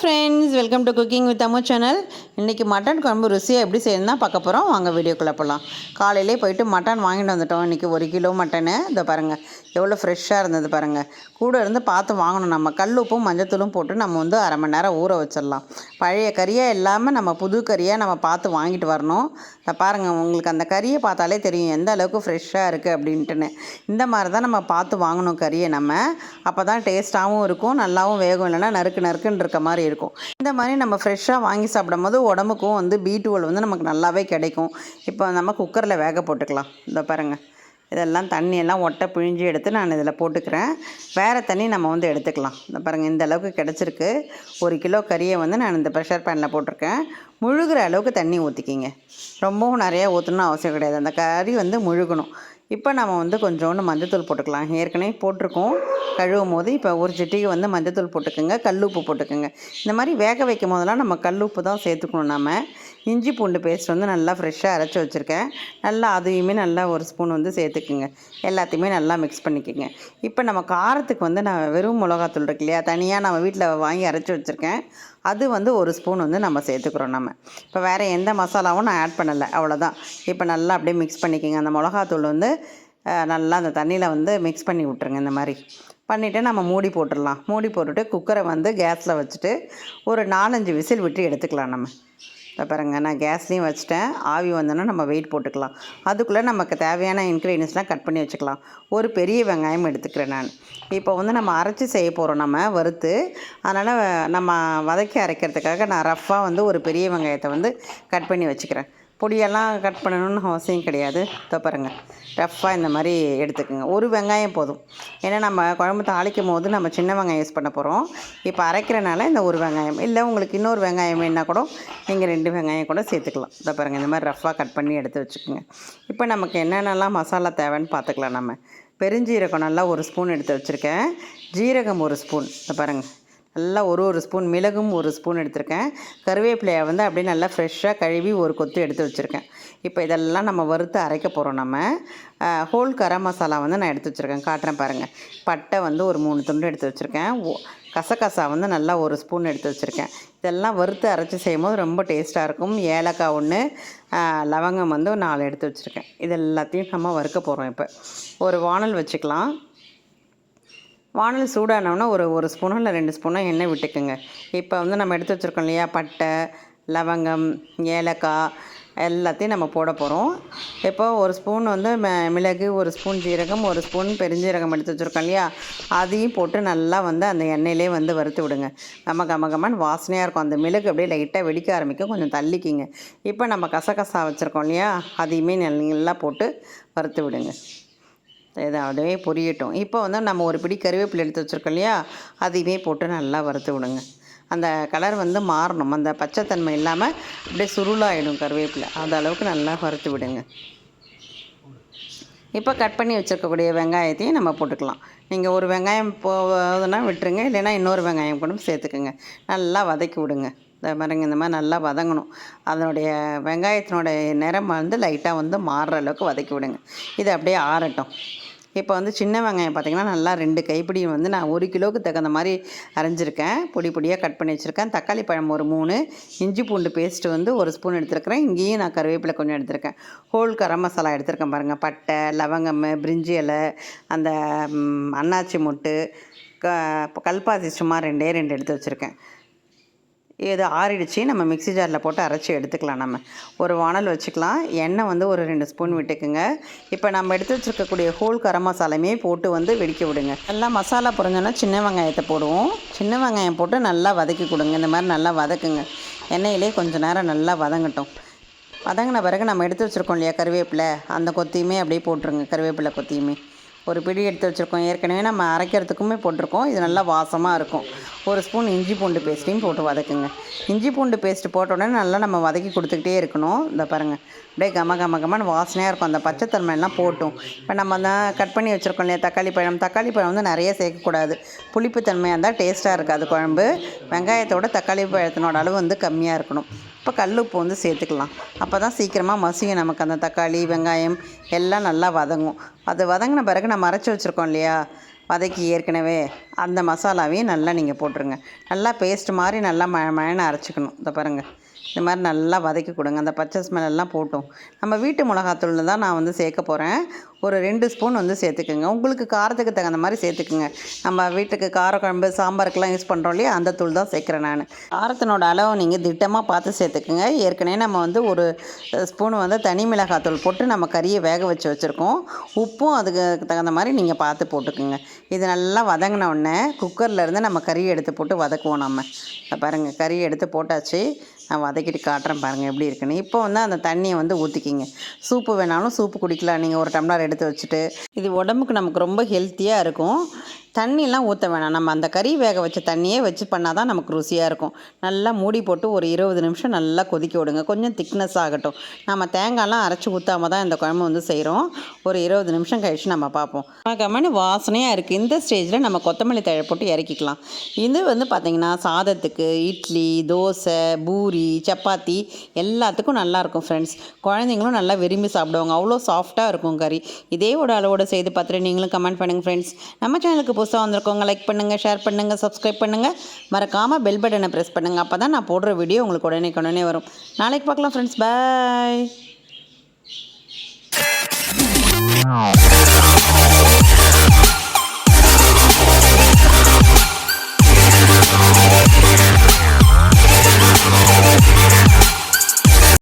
Friends welcome to cooking with Ammu channel இன்றைக்கி mutton குழம்பு ருசியாக எப்படி செய்யணும்னா பார்க்க போகிறோம் வாங்க வீடியோக்குள்ளே போகலாம் காலையிலே போயிட்டு மட்டன் வாங்கிட்டு வந்துட்டோம். இன்றைக்கி ஒரு கிலோ மட்டனு இதை பாருங்கள் எவ்வளோ ஃப்ரெஷ்ஷாக இருந்தது பாருங்கள் கூட இருந்து பார்த்து வாங்கணும் நம்ம. கல் உப்பும் மஞ்சத்தூளும் போட்டு நம்ம வந்து அரை மணி நேரம் ஊற வச்சிடலாம். பழைய கறியாக இல்லாமல் நம்ம புது கறியாக நம்ம பார்த்து வாங்கிட்டு வரணும். இதை பாருங்கள் உங்களுக்கு அந்த கறியை பார்த்தாலே தெரியும். எந்த அளவுக்கு ஃப்ரெஷ்ஷாக இருக்குது அப்படின்ட்டுன்னு. இந்த மாதிரி தான் நம்ம பார்த்து வாங்கணும் கறியை நம்ம. அப்போ தான் டேஸ்ட்டாகவும் இருக்கும். நல்லாவும் வேகம். இல்லைன்னா நறுக்கு நறுக்குன்னு இருக்க மாதிரி இருக்கும். இந்த மாதிரி நம்ம ஃப்ரெஷ்ஷாக வாங்கி சாப்பிடும் போது உடம்புக்கும் வந்து பி டுவெல் வந்து நமக்கு நல்லாவே கிடைக்கும். இப்போ நம்ம குக்கரில் வேக போட்டுக்கலாம். இந்த பாருங்கள் இதெல்லாம் தண்ணியெல்லாம் ஒட்டை பிழிஞ்சு எடுத்து நான் இதில் போட்டுக்கிறேன். வேறு தண்ணி நம்ம வந்து எடுத்துக்கலாம். இந்த பாருங்கள் இந்த அளவுக்கு கிடச்சிருக்கு. ஒரு கிலோ கறியை வந்து நான் இந்த ப்ரெஷர் பேனில் போட்டிருக்கேன். முழுகிற அளவுக்கு தண்ணி ஊற்றிக்கிங்க ரொம்பவும் நிறையா ஊற்றணும்னு அவசியம் கிடையாது. அந்த கறி வந்து முழுகணும். இப்போ நம்ம வந்து கொஞ்சோண்டு மஞ்சத்தூள் போட்டுக்கலாம். ஏற்கனவே போட்டிருக்கோம். கழுவும் போது இப்போ ஒரு சிட்டிக்கு வந்து மஞ்சத்தூள் போட்டுக்கோங்க. கல்லுப்பு போட்டுக்கோங்க. இந்த மாதிரி வேக வைக்கும் போதெல்லாம் நம்ம கல்லுப்பு தான் சேர்த்துக்கணும் நம்ம இஞ்சி பூண்டு பேஸ்ட் வந்து நல்லா ஃப்ரெஷ்ஷாக அரைச்சி வச்சுருக்கேன். நல்லா அதையுமே நல்லா ஒரு ஸ்பூன் வந்து சேர்த்துக்குங்க. எல்லாத்தையுமே நல்லா மிக்ஸ் பண்ணிக்கோங்க. இப்போ நம்ம காரத்துக்கு வந்து நான் வெறும் மிளகாத்தூள் இருக்கு இல்லையா? தனியாக நம்ம வீட்டில் வாங்கி அரைச்சி வச்சுருக்கேன். அது வந்து ஒரு ஸ்பூன் வந்து நம்ம சேர்த்துக்கிறோம் நம்ம. இப்போ வேறு எந்த மசாலாவும் நான் ஆட் பண்ணலை அவ்வளோதான் இப்போ நல்லா அப்படியே மிக்ஸ் பண்ணிக்கோங்க. அந்த மிளகாத்தூள் வந்து நல்லா அந்த தண்ணியில் வந்து மிக்ஸ் பண்ணி விட்ருங்க இந்த மாதிரி. பண்ணிவிட்டு நம்ம மூடி போட்டுடலாம். மூடி போட்டுட்டு குக்கரை வந்து கேஸில் வச்சுட்டு ஒரு நாலஞ்சு விசில் விட்டு எடுத்துக்கலாம் நம்ம. இல்லை பாருங்கள் நான் கேஸ்லேயும் வச்சுட்டேன். ஆவி வந்தோன்னா நம்ம வெயிட் போட்டுக்கலாம். அதுக்குள்ளே நமக்கு தேவையான இன்க்ரீடியன்ஸ்லாம் கட் பண்ணி வச்சுக்கலாம். ஒரு பெரிய வெங்காயம் எடுத்துக்கிறேன் நான். இப்போ வந்து நம்ம அரைச்சி செய்ய போகிறோம் நம்ம வறுத்து. அதனால் நம்ம வதக்கி அரைக்கிறதுக்காக நான் ரஃப்பாக வந்து ஒரு பெரிய வெங்காயத்தை வந்து கட் பண்ணி வச்சுக்கிறேன். பொடியெல்லாம் கட் பண்ணணும்னு அவசியம் கிடையாது. இதோ பாருங்கள் ரஃப்பாக இந்த மாதிரி எடுத்துக்கோங்க. ஒரு வெங்காயம் போதும். ஏன்னா நம்ம குழம்பு தாளிக்கும் போது நம்ம சின்ன வெங்காயம் யூஸ் பண்ண போகிறோம் இப்போ அரைக்கிறனால இந்த ஒரு வெங்காயம். இல்லை உங்களுக்கு இன்னொரு வெங்காயம் வேணால் கூட நீங்கள் ரெண்டு வெங்காயம் கூட சேர்த்துக்கலாம். இதோ பாருங்கள் இந்த மாதிரி ரஃப்பாக கட் பண்ணி எடுத்து வச்சுக்கோங்க. இப்போ நமக்கு என்னென்னலாம் மசாலா தேவைன்னு பார்த்துக்கலாம் நம்ம. பெருஞ்சீரகம் நல்லா ஒரு ஸ்பூன் எடுத்து வச்சுருக்கேன். ஜீரகம் ஒரு ஸ்பூன் இதை பாருங்கள் நல்லா ஒரு ஒரு ஸ்பூன் மிளகும் ஒரு ஸ்பூன் எடுத்திருக்கேன். கருவேப்பிலையை வந்து அப்படியே நல்லா ஃப்ரெஷ்ஷாக கழுவி ஒரு கொத்து எடுத்து வச்சுருக்கேன். இப்போ இதெல்லாம் நம்ம வறுத்து அரைக்க போகிறோம் நம்ம. ஹோல் கரம் மசாலா வந்து நான் எடுத்து வச்சுருக்கேன். காட்டுறேன் பாருங்கள் பட்டை வந்து ஒரு மூணு துண்டு எடுத்து வச்சுருக்கேன். ஓ கசகசா வந்து நல்லா ஒரு ஸ்பூன் எடுத்து வச்சுருக்கேன். இதெல்லாம் வறுத்து அரைச்சி செய்யும் போது ரொம்ப டேஸ்ட்டாக இருக்கும். ஏலக்காய் ஒன்று லவங்கம் வந்து நாலு எடுத்து வச்சுருக்கேன். இது எல்லாத்தையும் நம்ம வறுக்க போகிறோம் இப்போ. ஒரு வானல் வச்சுக்கலாம். வானல் சூடானோன்னா ஒரு ஒரு ஸ்பூனோ இல்லை ரெண்டு ஸ்பூனோ எண்ணெய் விட்டுக்குங்க. இப்போ வந்து நம்ம எடுத்து வச்சுருக்கோம் இல்லையா? பட்டை லவங்கம் ஏலக்காய் எல்லாத்தையும் நம்ம போட போகிறோம் இப்போ ஒரு ஸ்பூன் வந்து ம- மிளகு ஒரு ஸ்பூன் ஜீரகம் ஒரு ஸ்பூன் பெருஞ்சீரகம் எடுத்து வச்சுருக்கோம் இல்லையா? அதையும் போட்டு நல்லா வந்து அந்த எண்ணெயிலே வந்து வறுத்து விடுங்க. நம்ம கம கமன்னு வாசனையாக இருக்கும். அந்த மிளகு அப்படியே லைட்டாக வெடிக்க ஆரம்பிக்கும். கொஞ்சம் தள்ளிக்கிங்க. இப்போ நம்ம கசகசா வச்சுருக்கோம் இல்லையா? அதையுமே நல்லா போட்டு வறுத்து விடுங்க. இது அதுவே பொரியட்டும். இப்போ வந்து நம்ம ஒரு பிடி கருவேப்பிலை எடுத்து வச்சுருக்கோம் இல்லையா? அதையுமே போட்டு நல்லா வறுத்து விடுங்க. அந்த கலர் வந்து மாறணும். அந்த பச்சைத்தன்மை இல்லாமல் அப்படியே சுருளாகிடும் கருவேப்பிலை. அந்த அளவுக்கு நல்லா வறுத்து விடுங்க. இப்போ கட் பண்ணி வச்சுருக்கக்கூடிய வெங்காயத்தையும் நம்ம போட்டுக்கலாம். நீங்கள் ஒரு வெங்காயம் போதுன்னா விட்டுருங்க. இல்லைன்னா இன்னொரு வெங்காயம் கூட சேர்த்துக்குங்க. நல்லா வதக்கி விடுங்க. இந்த மாதிரிங்க இந்த மாதிரி நல்லா வதங்கணும். அதனுடைய வெங்காயத்தினுடைய நிறம் வந்து லைட்டாக வந்து மாறுற அளவுக்கு வதக்கி விடுங்க. இது அப்படியே ஆறட்டும். இப்போ வந்து சின்ன வெங்காயம் பார்த்திங்கன்னா நல்லா ரெண்டு கைப்பிடி வந்து நான் ஒரு கிலோவுக்கு தகுந்த மாதிரி அரைஞ்சிருக்கேன். பொடி பொடியாக கட் பண்ணி வச்சுருக்கேன். தக்காளி பழம் ஒரு மூணு இஞ்சி பூண்டு பேஸ்ட்டு வந்து ஒரு ஸ்பூன் எடுத்துருக்கிறேன். இங்கேயும் நான் கருவேப்பிலை கொஞ்சம் எடுத்திருக்கேன். ஹோல் கரம் மசாலா எடுத்திருக்கேன் பாருங்கள் பட்டை லவங்கம் பிரிஞ்சி இலை அந்த அன்னாச்சி முட்டு க கல்பாசி சும்மா ரெண்டே ரெண்டு எடுத்து வச்சுருக்கேன். இது ஆறிடுச்சு. நம்ம மிக்ஸி ஜாரில் போட்டு அரைச்சி எடுத்துக்கலாம் நம்ம. ஒரு வானல் வச்சுக்கலாம். எண்ணெய் வந்து ஒரு ரெண்டு ஸ்பூன் விட்டுக்குங்க. இப்போ நம்ம எடுத்து வச்சுருக்கக்கூடிய ஹோல் கரம் மசாலையுமே போட்டு வந்து வெடிக்க விடுங்க. நல்லா மசாலா புரிஞ்சோன்னா சின்ன வெங்காயத்தை போடுவோம். சின்ன வெங்காயம் போட்டு நல்லா வதக்கி கொடுங்க. இந்த மாதிரி நல்லா வதக்குங்க. எண்ணெயிலே கொஞ்சம் நேரம் நல்லா வதங்கட்டும். வதங்கின பிறகு நம்ம எடுத்து வச்சுருக்கோம் இல்லையா கருவேப்பிலை. அந்த கொத்தியுமே அப்படியே போட்டுருங்க. கருவேப்பிலை கொத்தியுமே. ஒரு பிடி எடுத்து வச்சுருக்கோம். ஏற்கனவே நம்ம அரைக்கிறதுக்குமே போட்டிருக்கோம். இது நல்லா வாசமாக இருக்கும். ஒரு ஸ்பூன் இஞ்சி பூண்டு பேஸ்ட்டையும் போட்டு வதக்குங்க. இஞ்சி பூண்டு பேஸ்ட் போட்ட உடனே நல்லா நம்ம வதக்கி கொடுத்துக்கிட்டே இருக்கணும். இந்த பாருங்கள் அப்படியே கம கம கமன்னு வாசனையாக இருக்கும். அந்த பச்சைத்தன்மையெல்லாம் போட்டும். இப்போ நம்ம தான் கட் பண்ணி வச்சுருக்கோம் இல்லையா தக்காளி பழம். தக்காளி பழம் வந்து நிறைய சேர்க்கக்கூடாது. புளிப்புத்தன்மையாக இருந்தால் டேஸ்ட்டாக இருக்காது குழம்பு. வெங்காயத்தோட தக்காளி பழத்தினோட அளவு வந்து கம்மியாக இருக்கணும். இப்போ கல் உப்பு வந்து சேர்த்துக்கலாம். அப்போ தான் சீக்கிரமாக மசியும் நமக்கு. அந்த தக்காளி வெங்காயம் எல்லாம் நல்லா வதங்கும். அது வதங்கின பிறகு நம்ம அரைச்சி வச்சுருக்கோம் இல்லையா? வதக்கி ஏற்கனவே அந்த மசாலாவையும் நல்லா நீங்கள் போட்டுருங்க. நல்லா பேஸ்ட் மாதிரி நல்லா ம மழனை அரைச்சிக்கணும். இதை பாருங்கள் இந்த மாதிரி நல்லா வதக்கி கொடுங்க. அந்த பச்சை ஸ்மெல் எல்லாம் நம்ம வீட்டு மிளகாத்தூள் தான் நான் வந்து சேர்க்க போகிறேன் ஒரு ரெண்டு ஸ்பூன் வந்து சேர்த்துக்குங்க. உங்களுக்கு காரத்துக்கு தகுந்த மாதிரி சேர்த்துக்குங்க. நம்ம வீட்டுக்கு காரக்குழம்பு சாம்பாருக்கெலாம் யூஸ் பண்ணுறோம் இல்லையா? அந்த தூள் தான் சேர்க்குறேன் நான். காரத்தினோட அளவு நீங்கள் திட்டமாக பார்த்து சேர்த்துக்குங்க. ஏற்கனவே நம்ம வந்து ஒரு ஸ்பூன் வந்து தனி மிளகாத்தூள் போட்டு நம்ம கறியை வேக வச்சு வச்சுருக்கோம். உப்பும் அதுக்கு தகுந்த மாதிரி நீங்கள் பார்த்து போட்டுக்குங்க. இது நல்லா வதங்கின உடனே குக்கர்லேருந்து நம்ம கறியை எடுத்து போட்டு வதக்குவோம் நம்ம. பாருங்கள் கறியை எடுத்து போட்டாச்சு. நான் வதக்கிட்டு காட்டுறேன் பாருங்கள் எப்படி இருக்குன்னு. இப்போ வந்து அந்த தண்ணியை வந்து ஊற்றிக்கிங்க சூப்பு வேணாலும் சூப்பு குடிக்கலாம். நீங்கள் ஒரு டம்ளர் எடுத்து வச்சுட்டு இது உடம்புக்கு நமக்கு ரொம்ப ஹெல்த்தியாக இருக்கும். தண்ணிலாம் ஊற்ற வேணாம். நம்ம அந்த கறி வேக வச்ச தண்ணியே வச்சு பண்ணால் தான் நமக்கு ருசியாக இருக்கும். நல்லா மூடி போட்டு ஒரு இருபது நிமிஷம் நல்லா கொதிக்க விடுங்க. கொஞ்சம் திக்னஸ் ஆகட்டும். நம்ம தேங்காய்லாம் அரைச்சி ஊற்றாம தான் இந்த குழம்பு வந்து செய்கிறோம் ஒரு இருபது நிமிஷம் கழித்து நம்ம பார்ப்போம். கம்மனு வாசனையாக இருக்குது இந்த ஸ்டேஜில் நம்ம கொத்தமல்லி தழை போட்டு இறக்கிக்கலாம். இது வந்து பார்த்திங்கன்னா சாதத்துக்கு இட்லி தோசை பூரி சப்பாத்தி எல்லாத்துக்கும் நல்லாயிருக்கும் ஃப்ரெண்ட்ஸ் குழந்தைங்களும் நல்லா விரும்பி சாப்பிடுவாங்க. அவ்வளோ சாஃப்டாக இருக்கும் கறி. இதே ஒரு அளவோட செய்து பார்த்துட்டு நீங்களும் கமெண்ட் பண்ணுங்கள் ஃப்ரெண்ட்ஸ் நம்ம சேனலுக்கு புதுசாக வந்திருக்கவங்க லைக் பண்ணுங்கள் ஷேர் பண்ணுங்கள் சப்ஸ்கிரைப் பண்ணுங்கள் மறக்காமல் பெல் பட்டனை ப்ரெஸ் பண்ணுங்கள் அப்போ தான் நான் போடுற வீடியோ உங்களுக்கு உடனே உடனே வரும். நாளைக்கு பார்க்கலாம் ஃப்ரெண்ட்ஸ் பாய்